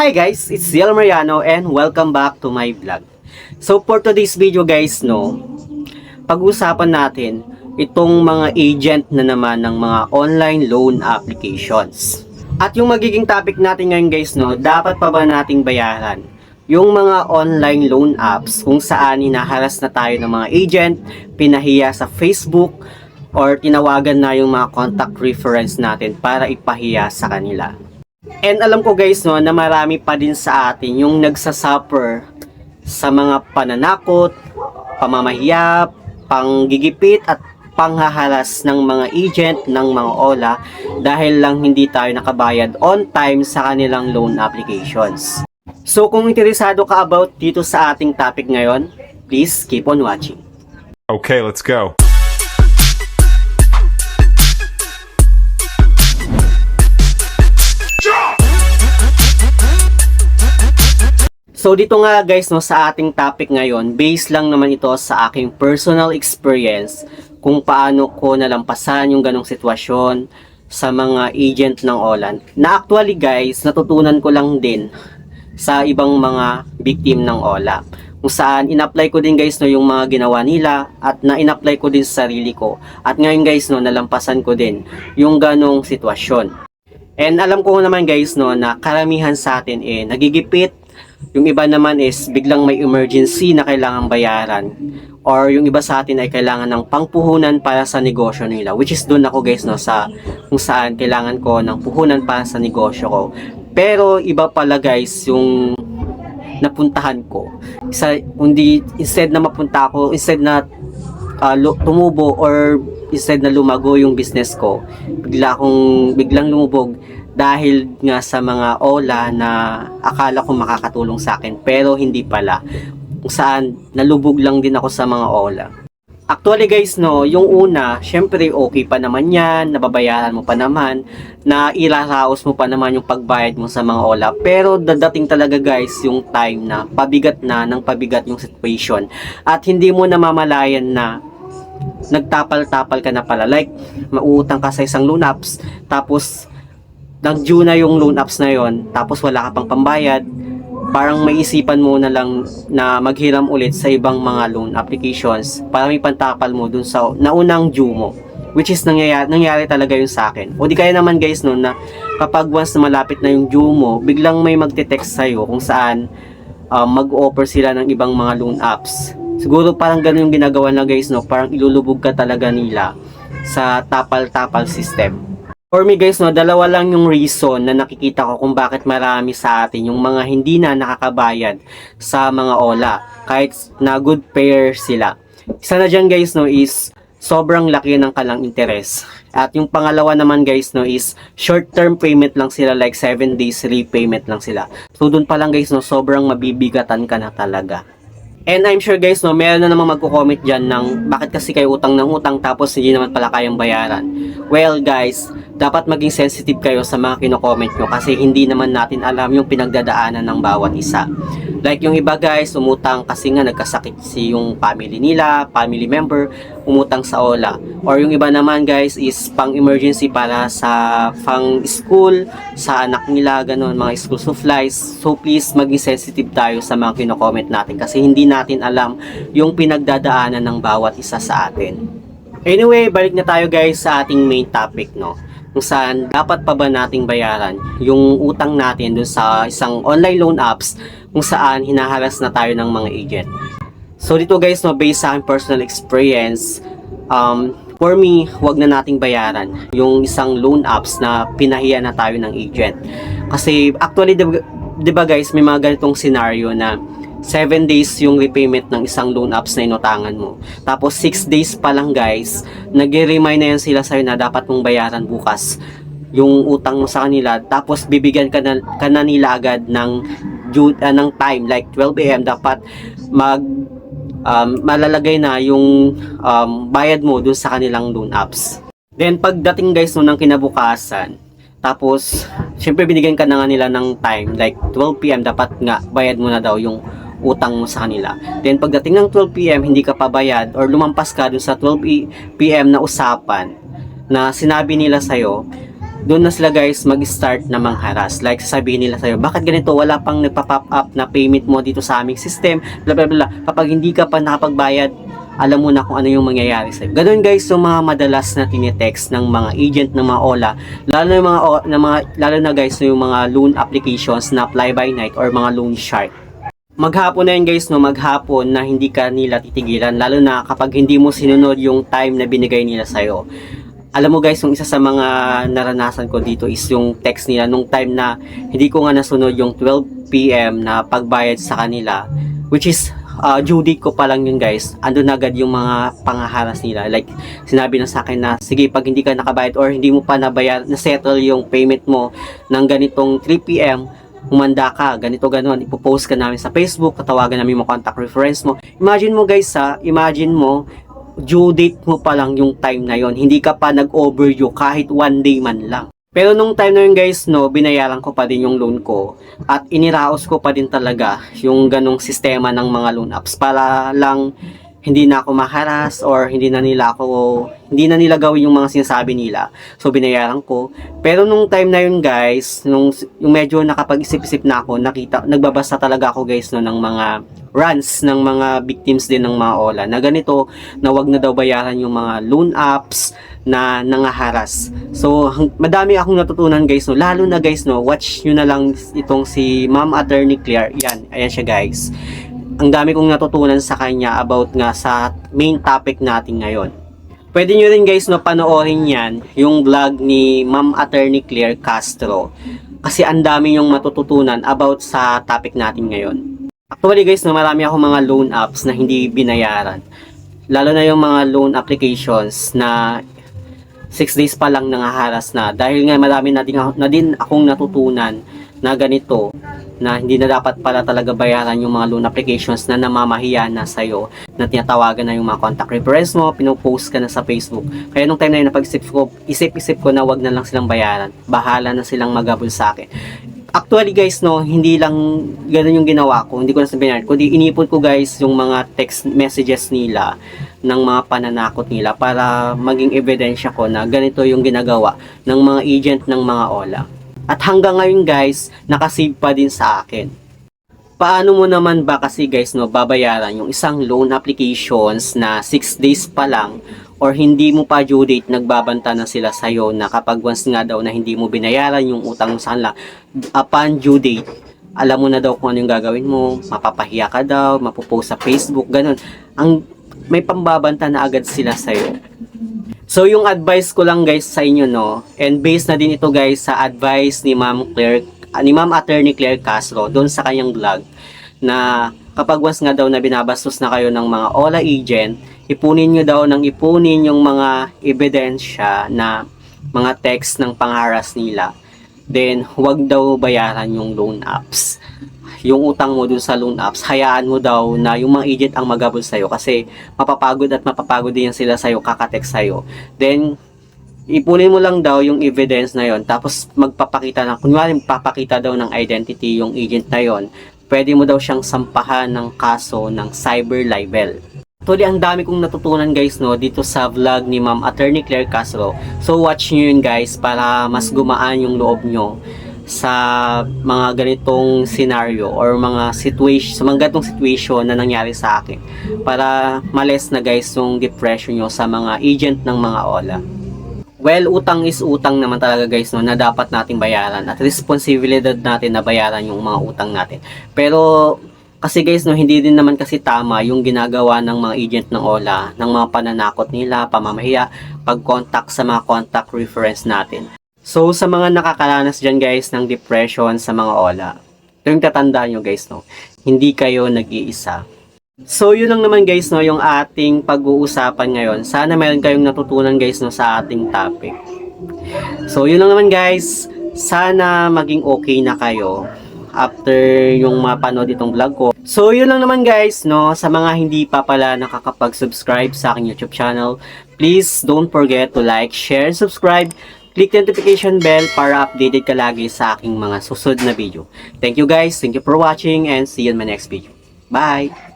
Hi guys, it's Ziel Mariano and welcome back to my vlog. So for today's video guys, no, pag-usapan natin itong mga agent na naman ng mga online loan applications. At yung magiging topic natin ngayon guys, no, dapat pa ba nating bayaran yung mga online loan apps kung saan hinaharas na tayo ng mga agent, pinahiya sa Facebook, or tinawagan na yung mga contact reference natin para ipahiya sa kanila. And alam ko guys no na marami pa din sa atin yung nagsasuffer sa mga pananakot, pamamahiya, panggigipit at panghaharas ng mga agent ng mga OLA dahil lang hindi tayo nakabayad on time sa kanilang loan applications. So kung interesado ka about dito sa ating topic ngayon, please keep on watching. Okay, let's go. So dito nga guys no sa ating topic ngayon, based lang naman ito sa aking personal experience kung paano ko nalampasan yung ganong sitwasyon sa mga agent ng Olan. Na actually guys, natutunan ko lang din sa ibang mga victim ng OLA. Kung saan in-apply ko din guys no yung mga ginawa nila at na in-apply ko din sa sarili ko. At ngayon guys no nalampasan ko din yung ganong sitwasyon. And alam ko naman guys no na karamihan sa atin eh nagigipit yung iba naman is biglang may emergency na kailangan bayaran. Or yung iba sa atin ay kailangan ng pangpuhunan para sa negosyo nila. Which is doon ako guys no sa kung saan kailangan ko ng puhunan para sa negosyo ko. Pero iba pala guys yung napuntahan ko. Isa, hindi, instead na mapunta ako, instead na uh, tumubo or instead na lumago yung business ko, bigla akong biglang lumubog dahil nga sa mga ola na akala ko makakatulong sa akin pero hindi pala. Kung saan nalubog lang din ako sa mga ola. Actually guys no, yung una, syempre okay pa naman yan, nababayaran mo pa naman, na ilaraos mo pa naman yung pagbayad mo sa mga ola. Pero dadating talaga guys yung time na pabigat na ng pabigat yung situation. At hindi mo namamalayan na nagtapal-tapal ka na pala. Like, mauutang ka sa isang loan apps, tapos nag-due na yung loan apps na yon tapos wala ka pang pambayad, parang may isipan mo na lang na maghiram ulit sa ibang mga loan applications para may pantapal mo dun sa naunang due mo. Which is nangyayari, nangyari talaga yun sa akin. O di kaya naman guys no, na kapag once na malapit na yung due mo, biglang may magte-text sa'yo kung saan um, mag-offer sila ng ibang mga loan apps. Siguro parang ganun yung ginagawa na guys no, parang ilulubog ka talaga nila sa tapal-tapal system. For me guys, no, dalawa lang yung reason na nakikita ko kung bakit marami sa atin yung mga hindi na nakakabayad sa mga OLA. Kahit na good pair sila. Isa na dyan guys, no, is sobrang laki ng kalang interest. At yung pangalawa naman guys, no, is short-term payment lang sila, like 7 days repayment lang sila. So dun pa lang guys, no, sobrang mabibigatan ka na talaga. And I'm sure guys, no, meron na namang magko-comment dyan ng bakit kasi kayo utang ng utang tapos hindi naman pala kayang bayaran. Well guys, dapat maging sensitive kayo sa mga kino-comment nyo kasi hindi naman natin alam yung pinagdadaanan ng bawat isa. Like yung iba guys, umutang kasi nga nagkasakit si yung family nila, family member, umutang sa OLA. Or yung iba naman guys is pang emergency para sa pang school, sa anak nila, ganun, mga school supplies. So please maging sensitive tayo sa mga kino-comment natin kasi hindi natin alam yung pinagdadaanan ng bawat isa sa atin. Anyway, balik na tayo guys sa ating main topic, no? Kung saan dapat pa ba nating bayaran yung utang natin dun sa isang online loan apps kung saan hinaharas na tayo ng mga agent. So dito guys, no, based sa aking personal experience, um, for me, wag na nating bayaran yung isang loan apps na pinahiya na tayo ng agent. Kasi actually, di ba- di ba guys, may mga ganitong scenario na 7 days yung repayment ng isang loan apps na inutangan mo. Tapos 6 days pa lang guys, nag-remind na yan sila sa'yo na dapat mong bayaran bukas yung utang mo sa kanila. Tapos bibigyan ka na, ka na nila agad ng, ah, ng time like 12 a.m. dapat mag um, malalagay na yung um, bayad mo dun sa kanilang loan apps. Then pagdating guys no ng kinabukasan, tapos syempre binigyan ka na nga nila ng time like 12 p.m. dapat nga bayad mo na daw yung utang mo sa kanila. Then pagdating ng 12 p.m. hindi ka pa bayad or lumampas ka dun sa 12 p.m. na usapan na sinabi nila sa'yo, doon na sila guys mag-start na mangharas. Like sasabihin nila sa'yo, bakit ganito? Wala pang nagpa-pop up na payment mo dito sa aming system, bla bla bla. Kapag hindi ka pa nakapagbayad, alam mo na kung ano yung mangyayari sa'yo. Ganun guys yung mga madalas na tinitext ng mga agent ng mga OLA, lalo na yung mga, na mga lalo na guys yung mga loan applications na fly by night or mga loan shark. Maghapon na yun guys no, maghapon na hindi ka nila titigilan. Lalo na kapag hindi mo sinunod yung time na binigay nila sa'yo. Alam mo guys, yung isa sa mga naranasan ko dito is yung text nila. Nung time na hindi ko nga nasunod yung 12pm na pagbayad sa kanila which is uh, due date ko pa lang yun guys andun na agad yung mga pangaharas nila. Like sinabi na sa akin na sige pag hindi ka nakabayad or hindi mo pa nabayar na settle yung payment mo ng ganitong 3pm humanda ka, ganito ganon, ipopost ka namin sa Facebook, tatawagan namin mo contact reference mo. Imagine mo guys ha, imagine mo, due date mo pa lang yung time na yon hindi ka pa nag-overdue kahit one day man lang. Pero nung time na yun guys, no, binayaran ko pa din yung loan ko at iniraos ko pa din talaga yung ganong sistema ng mga loan apps para lang hindi na ako maharas or hindi na nila ako hindi na nila gawin yung mga sinasabi nila. So binayaran ko. Pero nung time na yun guys, nung yung medyo nakapag-isip-isip na ako, nakita nagbabasa talaga ako guys no ng mga runs ng mga victims din ng mga OLA na ganito na wag na daw bayaran yung mga loan apps na nangaharas. So madami akong natutunan guys no, lalo na guys no, watch nyo na lang itong si Ma'am Attorney Claire. Yan, ayan siya guys ang dami kong natutunan sa kanya about nga sa main topic natin ngayon. Pwede nyo rin guys no panoorin yan, yung vlog ni Ma'am Attorney Claire Castro. Kasi ang dami yung matututunan about sa topic natin ngayon. Actually guys, no, marami akong mga loan apps na hindi binayaran. Lalo na yung mga loan applications na 6 days pa lang nangaharas na. Dahil nga marami na din, na din akong natutunan na ganito na hindi na dapat pala talaga bayaran yung mga loan applications na namamahiya na sa'yo na tinatawagan na yung mga contact reference mo, pinopost ka na sa Facebook. Kaya nung time na yun, napag-isip ko, isip-isip ko na wag na lang silang bayaran. Bahala na silang magabol sa akin. Actually guys, no, hindi lang ganun yung ginawa ko. Hindi ko na sabihin, kundi inipon ko guys yung mga text messages nila ng mga pananakot nila para maging ebidensya ko na ganito yung ginagawa ng mga agent ng mga OLA. At hanggang ngayon guys, nakasave pa din sa akin. Paano mo naman ba kasi guys no babayaran yung isang loan applications na 6 days pa lang or hindi mo pa due date nagbabanta na sila sa'yo na kapag once nga daw na hindi mo binayaran yung utang sa kanila upon due date alam mo na daw kung ano yung gagawin mo mapapahiya ka daw mapupost sa Facebook ganun ang may pambabanta na agad sila sa'yo So yung advice ko lang guys sa inyo no, and based na din ito guys sa advice ni Ma'am Claire, ah, ni Ma'am Attorney Claire Castro doon sa kanyang vlog na kapag once nga daw na binabastos na kayo ng mga OLA agent, ipunin nyo daw ng ipunin yung mga ebidensya na mga text ng pangharas nila. Then, huwag daw bayaran yung loan apps yung utang mo dun sa loan apps, hayaan mo daw na yung mga agent ang magabol sa'yo kasi mapapagod at mapapagod din sila sa'yo, kakatext sa'yo. Then, ipunin mo lang daw yung evidence na yon tapos magpapakita na, kunwari papakita daw ng identity yung agent na yon pwede mo daw siyang sampahan ng kaso ng cyber libel. Actually, ang dami kong natutunan guys no dito sa vlog ni Ma'am Attorney Claire Castro. So watch nyo yun guys para mas gumaan yung loob nyo sa mga ganitong scenario or mga situation, sa mga ganitong situation na nangyari sa akin para males na guys yung depression nyo sa mga agent ng mga OLA. Well, utang is utang naman talaga guys no na dapat nating bayaran at responsibilidad natin na bayaran yung mga utang natin. Pero kasi guys no hindi din naman kasi tama yung ginagawa ng mga agent ng OLA ng mga pananakot nila, pamamahiya, pag-contact sa mga contact reference natin. So, sa mga nakakaranas dyan guys ng depression sa mga OLA, yung tatandaan nyo guys, no? Hindi kayo nag-iisa. So, yun lang naman guys, no, yung ating pag-uusapan ngayon. Sana meron kayong natutunan guys, no, sa ating topic. So, yun lang naman guys. Sana maging okay na kayo after yung mapanood itong vlog ko. So, yun lang naman guys, no, sa mga hindi pa pala nakakapag-subscribe sa aking YouTube channel, please don't forget to like, share, subscribe. Click notification bell para updated ka lagi sa aking mga susunod na video. Thank you guys, thank you for watching, and see you in my next video. Bye!